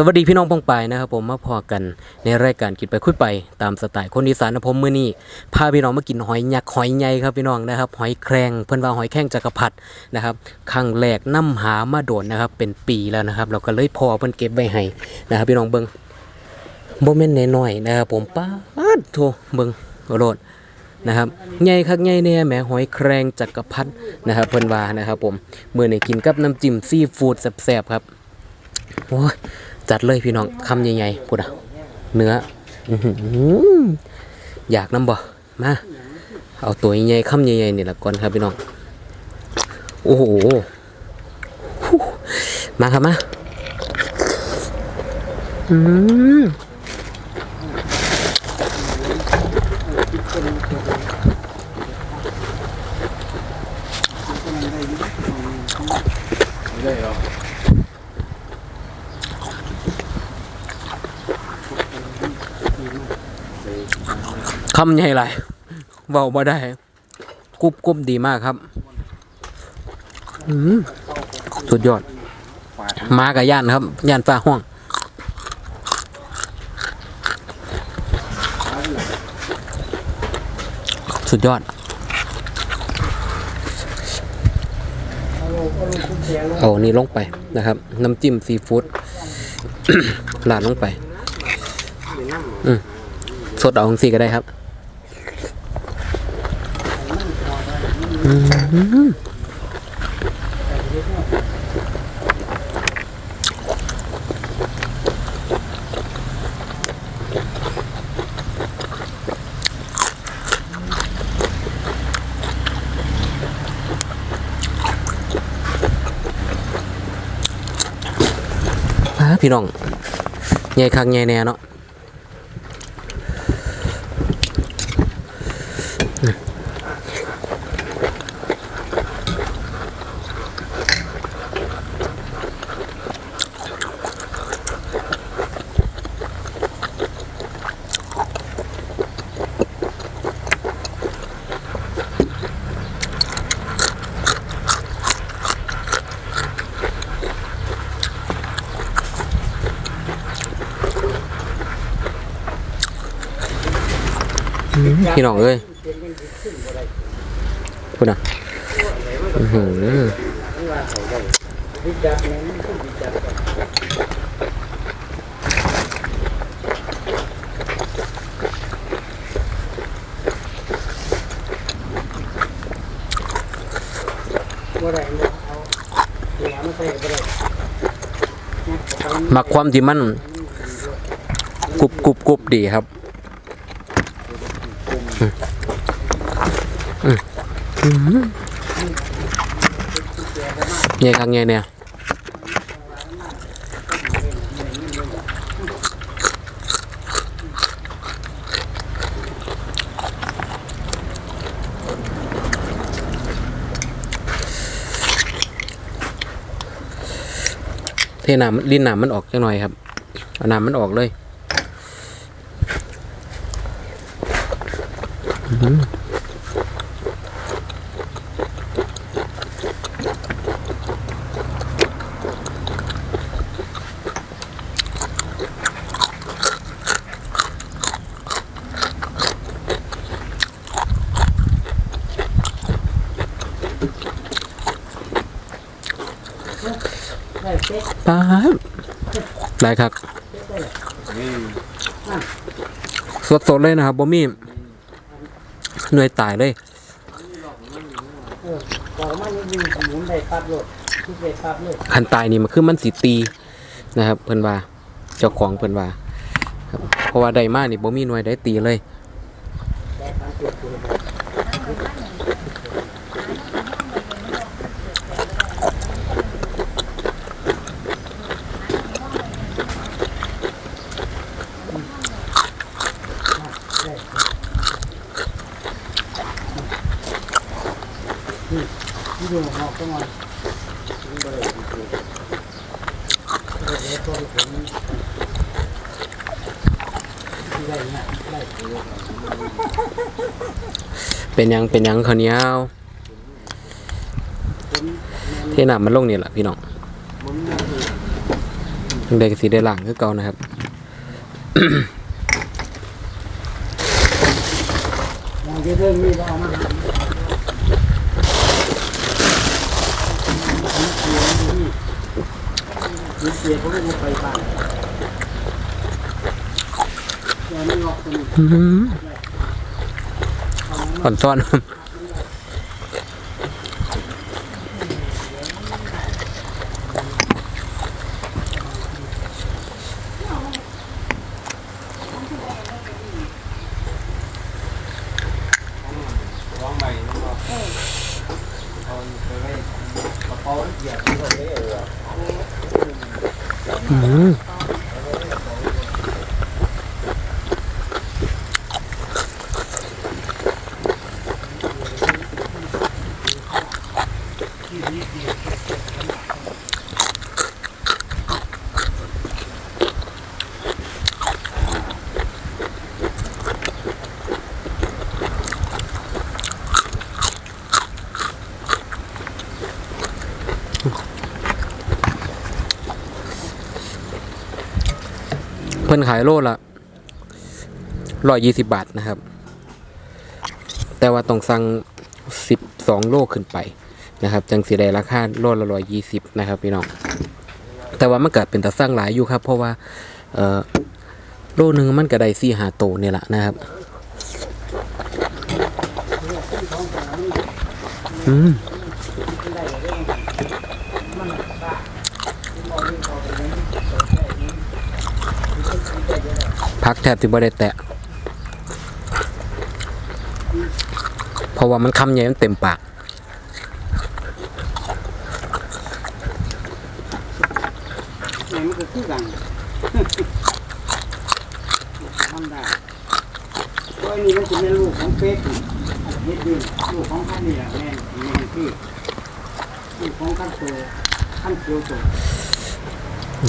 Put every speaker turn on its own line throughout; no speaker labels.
สวัสดีพี่น้องปองปนะครับผมมาพอกันในรายการกินไปคุยไปตามสไตล์คนอีสานนะผมมื้อนี้พาพี่น้องมากินหอยยักษ์หอยใหญ่ครับพี่น้องนะครับหอยแครงเพิ่นว่าหอยแครงจักรพรรดินะครับครั้งแรกนํหามาโดนนะครับเป็นปีแล้วนะครับ เราก็เลยพอเพิ่นเก็บไว้ให้นะครับ พี่น้องเบิ่งบ่แม่นน้อยๆนะครับผมป้าดโทเบิ่งโลดนะครับใหญ่คักใหญ่แน่แหมหอยแครงจักรพรรดินะครับเพิ่นว่านะครับผมมื้อนี้กินกับน้ำจิ้มซีฟู้ดแซ่บๆครับโอ้ย จัดเลยพี่น้องคำใหญ่ๆพูดอะเนื้ออยากน้ำบ่มาเอาตัวใหญ่ๆคำใหญ่ๆนี่ละก่อนครับพี่น้องโอ้โหมาครับมาอืม คำใหญ่ไรเว้าบ่ได้กรุบกรุบดีมากครับอืมสุดยอด มากับย่านครับ ย่านฟ้าห้องสุดยอด เอานี่ลงไปนะครับ น้ำจิ้มซีฟู้ดลาดลงไปอืมสดเอาของสีก็ได้ครับ อืมอ่า พี่น้องใหญ่คักใหญ่แน่เนาะ พี่น้องเอ้ยพูดนะมักความที่มันกรุบกรุบกรุบดีครับ ใหญ่ครั้งใหญ่เนี่ยเทน้ำลิ้นน้ำมันออกจังหน่อยครับเอาน้ำมันออกเลย ป้าบได้ครับ สดๆเลยนะครับบ่มี หน่วยตายเลย
บอกมันนี่หมุนได้ปั๊บโลดทุกได้ปั๊บเลย
คันตายนี่มันคือมันสิตีนะครับ เพิ่นว่าเจ้าของเพิ่นว่าเพราะว่าได้มานี่บ่มีหน่วยได้ตีเลย
แต่ทางตัวตัว ที่ดูหอกก็มา ได้เนี่ยได้
เป็นหยังเป็นหยังข้าวเหนียวเทน้ำมันลงนี่แหละพี่น้อง
มัน
เด็กสีได้หลังคือเก่านะครับ
มองที่เริ่มมีก็เอามาหามี เสียเขาไม่ไปบ้านเดี๋ยวไม่ออกสนุก
อ่อนซ่อน อื พิ่นขายโลละร้อยยี่สิบบาทนะครับ แต่ว่าต้องสั่งสิบสองโลขึ้นไปนะครับ จังสีได้ราคาโลละร้อยยี่สิบนะครับพี่น้องแต่ว่ามันเกิดเป็นตะสร้างหลายอยู่ครับ เพราะว่าเอ่อโลหนึ่งมันก็ได้สี่หาโตเนี่ยแหละนะครับอืม พักแทบที่บ่ได้แตะ เพราะว่ามันคำใหญ่มันเต็มปาก
ไหนมันก็คือกันทำได้เพราะอันนี้มันจะเป็นลูกของเป็ดเฮ็ดดีลูกของขั้นนี่แหละแม่นแม่นที่ลูกของขั้นโตขั้นเกียวโต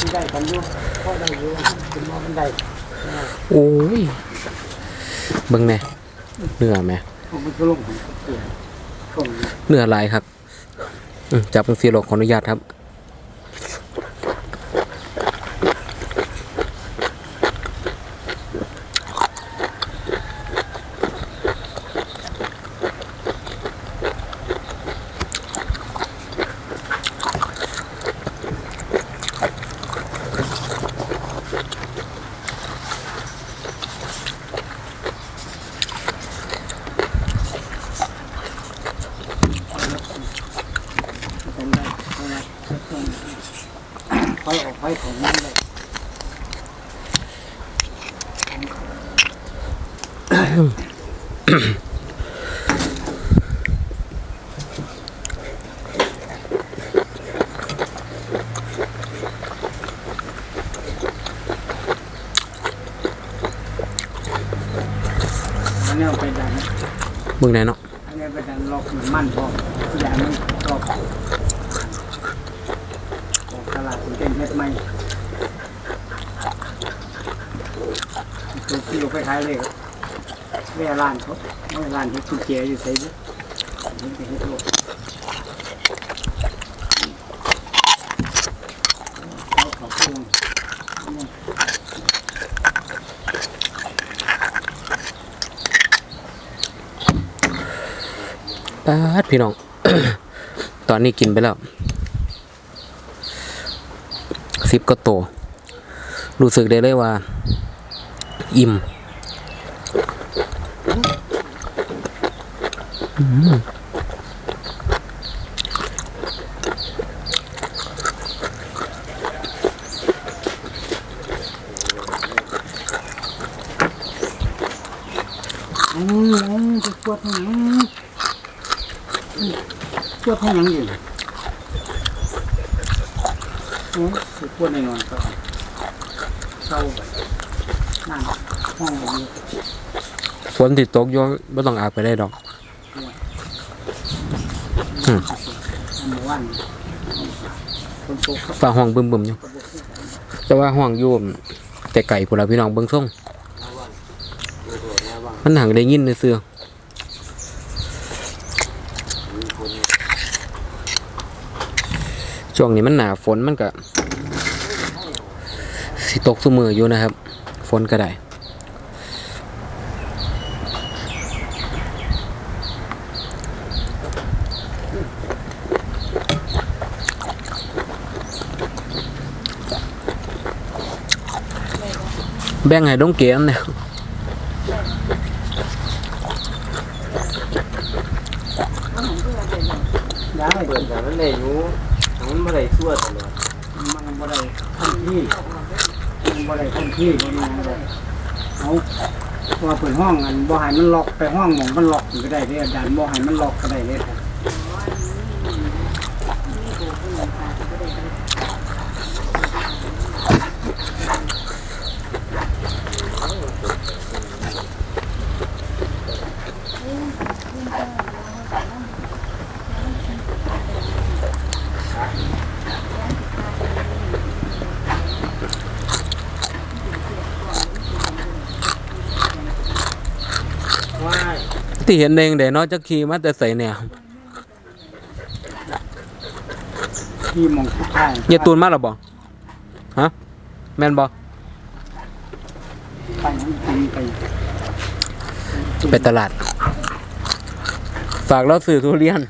มันได้กันอยู่พอได้อยู่เป็นว่ามันได้
โอ้ยเบิ่งแม่เนื้อไหม
ผมมันก็ลงของเกียวส่ง
เนื้อลายครับจับเป็นสีโลขออนุญาตครับ
เป็นได้เท่าไหร่ค่อยออกค่อยของมันเลย อันนี้เอาไปดัน
มึงไหนเนาะ
อันนี้ไปดันล็อกมันมั่นพออย่ามันล็อกออกตลาดเป็นเฮ็ดใหม่ตัวที่เราไปขายเลยแม่ร้านเขาแม่ร้านที่คุณเจียอยู่ใช่ไหมนี่เป็นที่โลกเอาเขาพวง
ปาดพี่น้อง ตอนนี้กินไปแล้วสิบก็โต รู้สึกได้เลยว่า อิ่มอืม
อืมจะปวดหยัง ปวดหยังอยู่โอ้สุดปวดในนอนก็เศร้าไปนั่งห้องแบบนี้
ฝนติดตกอยู่ไม่ต้องอาบไปได้ดอก อืม
อันเมื่อวันคนตครับ
ฝ่าห้องบึมบึมๆอยู่แต่ว่าห้องอยู่แต่ไก่พวกเราพี่น้องเบิ้งส่งมันหังได้ยินในเสือ ช่วงนี้มันหนาฝนมันก็สิตกซุมืออยู่นะครับ ฝนก็ได้แบ่งให้ดงเกียมเนี่ย
ได้
เปิดแต่มันได้อยู่ มันบ่ได้ชั่วตลอด
มันบ่ได้ทันที่มันบ่ได้ทันที่บ่มีหยังเลยเอาว่าเปิดห้องอันบ่ให้มันล็อกไปห้องหมองมันล็อกก็ได้เด้อาจารย์บ่ให้มันล็อกก็ได้เด้
อ
ที่เห็นเองเดี๋ยวเนาะจะขี่มาแต่ใส่เนี่ย
ที่หมองสุดท้าย
เยายตูนมาหรอบ่ฮะแม่นบ่
ไปทำไป
ไปตลาด ฝากเราซื้อทุเรียน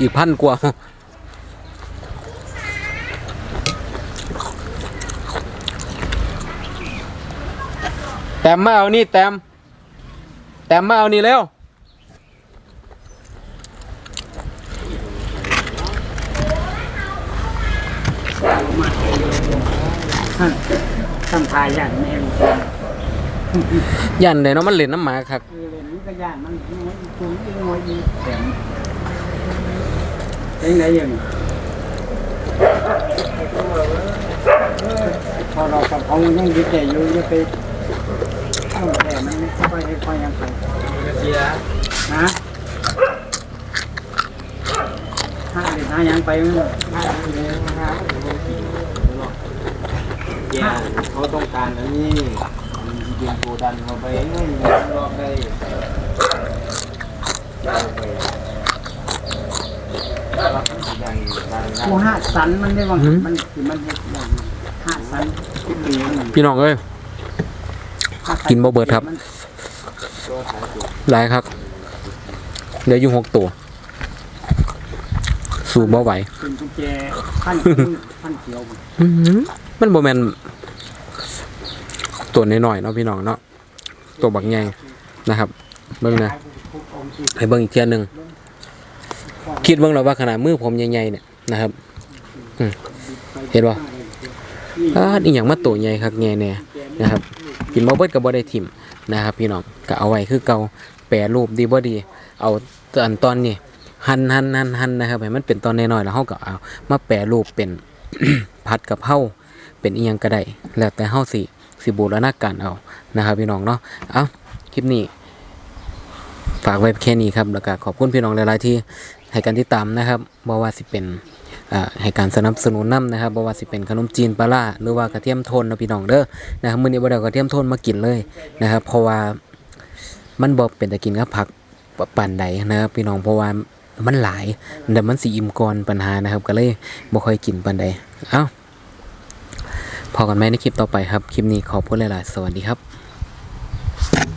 อีกพันกว่าแต้มมาเอานี่แต้ม แต้มมาเอานี่เร็ว
ทำทายอย่างแม่ง
ยันเลยเนาะมันเล่นน้ำหมาครับ
เออเล่นนี่ก็ย่านมันมันตัวนี้งอยอีแถมเป็นไงอย่างนี้พอเรากับเขายังยึดใจอยู่จะไปเอาแต่ มันไม่ค่อยให้ค่อยยังไป
เสี
นะห้าเด็กห้ายังไปมั้ง
แย่เขาต้องการอันนี้มันสิเป็นโกดันเข้าไปเงินรอบได้เอาไปรับดันดันดัน
กูห้าสันมันได้บางมันคือมันเฮ็ดอย่างนี้ห้าสันทุกปีมัน
พี่น้องเอ้ย กินบ่เบิดครับ
มัน
ตัวขายตัว
หลายครับเหลืออยู่หกตัว สูบบ่ไหว
เป็นกุญแจขั้นขั้นเขียว
อื้อหือมันบ่แม่นตัวน้อยๆเนาะพี่น้องเนาะตัวบักใหญ่นะครับ เบิ่งนะให้เบิ่งอีกเทียหนึงคิดเบิ่งแล้วว่าขนาดมือผมใหญ่ๆเนี่ยนะครับอืมเห็นบ่อ้าอีหยังมาตัวใหญ่คักใหญ่แน่นะครับ กินบ่เบิดก็บ่ได้ถิ่มนะครับ พี่น้องก็เอาไว้คือเก่าแปรรูปดีบ่ดี เอาตอนตอนนี้หั่นหั่นหั่นหั่นนะครับให้มันเป็นตอนน้อยๆแล้วเฮาก็เอามาแปรรูปเป็นผัดกะเพราเป็นอีหยังก็ได้แล้วแต่เฮาสิสิบูรณาการเอานะครับ พี่น้องเนาะเอาคลิปนี้ฝากไว้แค่นี้ครับแล้วก็ขอบคุณพี่น้องหลายๆที่ให้การติดตามนะครับบ่ว่าสิเป็น ให้การสนับสนุนนํนะครับบ่ว่าสิเป็นขนมจีนปลาร้าหรือว่ากระเทียมโทนนะพี่น้องเด้อนะครับมื้อนี้บ่ได้กระเทียมโทนมากินเลยนะครับเพราะว่ามันบ่เป็นตะกินกับผักปานใดนะครับพี่น้องเพราะว่ามันหลายเดี๋ยวมันสิอิ่มก่อนปัญหานะครับ ก็เลยบ่ค่อยกินปานใดเอ้าพอกันไหมในคลิปต่อไปครับ คลิปนี้ขอบคุณหลายๆ สวัสดีครับ